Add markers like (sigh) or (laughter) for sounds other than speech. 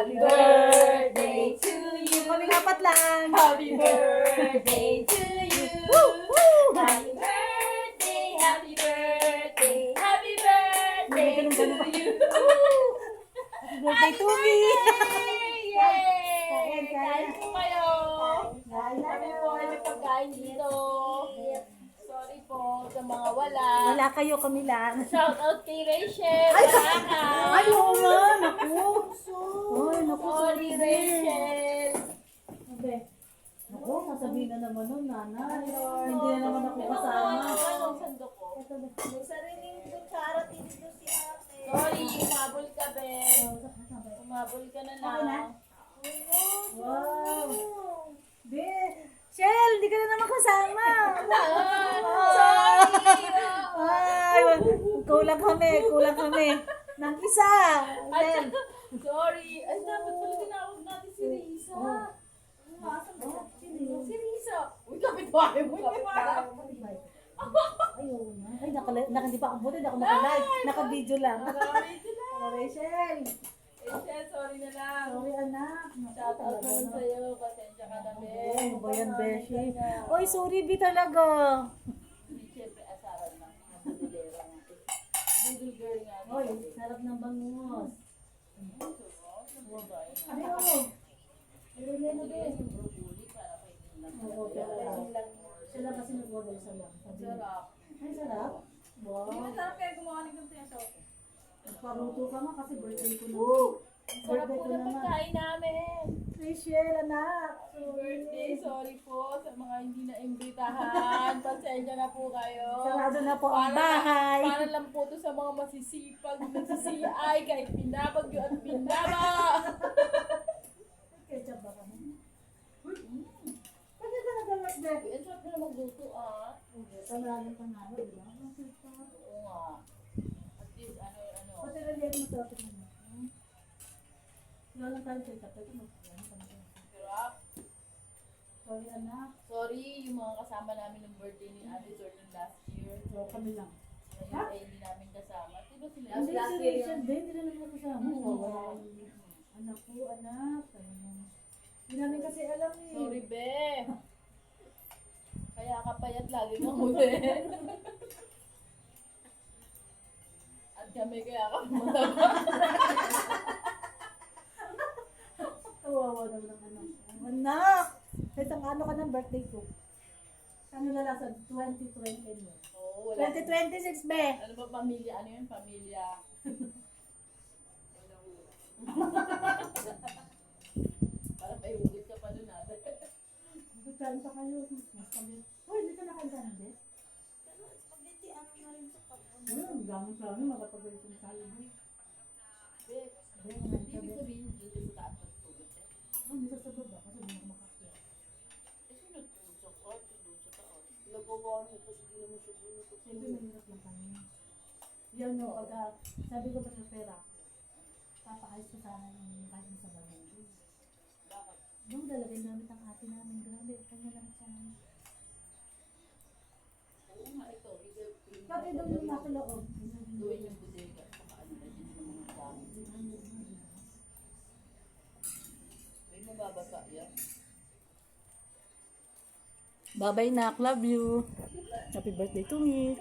Happy birthday to you. Kaming apat lang. Happy birthday to you. Woo! Woo! Happy birthday, happy birthday, happy birthday to you. Happy birthday to me. Yay! Kain po kayo. Kain na. Kami po ay may pagkain dito. Sorry po sa mga wala. Wala kayo, kami lang. Shout out kay Rachel. Ka. Ay, oo nga. Rachel. Sabi. Naku, sasabihin na naman nun, nanay. Hindi na naman ako kasama. Anong sandok ko? May sariling kutsara dito si ate. Sorry, umabol ka, be. Umabol ka na Okay na? lang. Wow. Be, Shell, hindi ka na naman kasama. Sorry. Ay, kulang kami, kulang kami. Nang isa. Shell. Sorry. Ay, dapat pala tinawag natin si Risa. Asan ba siya? Si Risa. Uy, kapitbahay mo. Ayun na. Ay, nakala, naka, hindi pa ako buti, ako naka-live. Naka-video lang. Oh, Rachel. Rachel, sorry na lang. Sorry, anak. Shout out naman sa'yo. Pasensya ka na, be. Ano ba yan, Beshi? Oy, sorry, Bi talaga. Siyempre asaran nga. Budol girl nga. Oy, sarap ng bangus. Sila kasi nag-order sa lang. Sarap. Ay, sarap. Wow. Hindi masarap kaya gumawa ng ganito yung sauce. Paruto ka nga kasi birthday ko na. Sarap po na pagkain namin. Rachel, anak. Happy birthday. Sorry po mga hindi na imbitahan. (laughs) Pasensya na po kayo. Sarado na po ang bahay. Para lang po to sa mga masisipag, nagsisiay, kahit binabagyo at binaba. Ketchup ba kami? Pwede ka nag-alak, Be. Uy, ang sarap na magluto ah. Panalo, panalo, di ba? Oo nga. At least ano, ano. Pati na liyan mo ito. Wala lang tayo ketchup. Pwede mo. Sarap. Sorry, anak. Sorry, yung mga kasama namin ng birthday ni Ate nung last year. So, kami lang. Ngayon ay hindi namin kasama. Diba sila? Hindi last si year Rachel din, hindi na naman kasama. Oo. Wala. Anak ko, anak. Ayun. Hindi namin kasi alam eh. Sorry, be. (laughs) Kaya ka payat lagi kang huli. (laughs) At kami kaya ka mataba. (laughs) Kawawa daw ng anak. Ko. Anak! Isang ano ka ng birthday ko? Ano na lang sa 2020 mo? Oo, wala. 2026, be! Ano ba pamilya? Ano yun? Pamilya. (laughs) Para may ulit ka pa dun natin. Pa kayo. Mas kami. Uy, hindi ka nakain ka na, be? Pero spaghetti, ano na rin sa kapon. Ayun, gamit sa amin, makapagalitin tayo. be. Be, ka, ibig sabihin, dito sa taas magtulog eh. Oh, hindi sa baba kasi hindi ako makakaya. Eh, sino tulog sa kwarto, doon sa taas? Tapos hindi naman siya bunot. Siyempre, lang kami. Yan no, pagka, sabi ko pa sa pera, papakayos ko sana yung kahit sa bagay. Yung dalagay namin ang ate namin, grabe, kanya lang siya. Oo nga, ito. Pati doon yung nasa loob. Gawin yung bodega. Saka na din yung mga. May mababasa yan. Bye-bye, Nak. Love you. Happy birthday to me.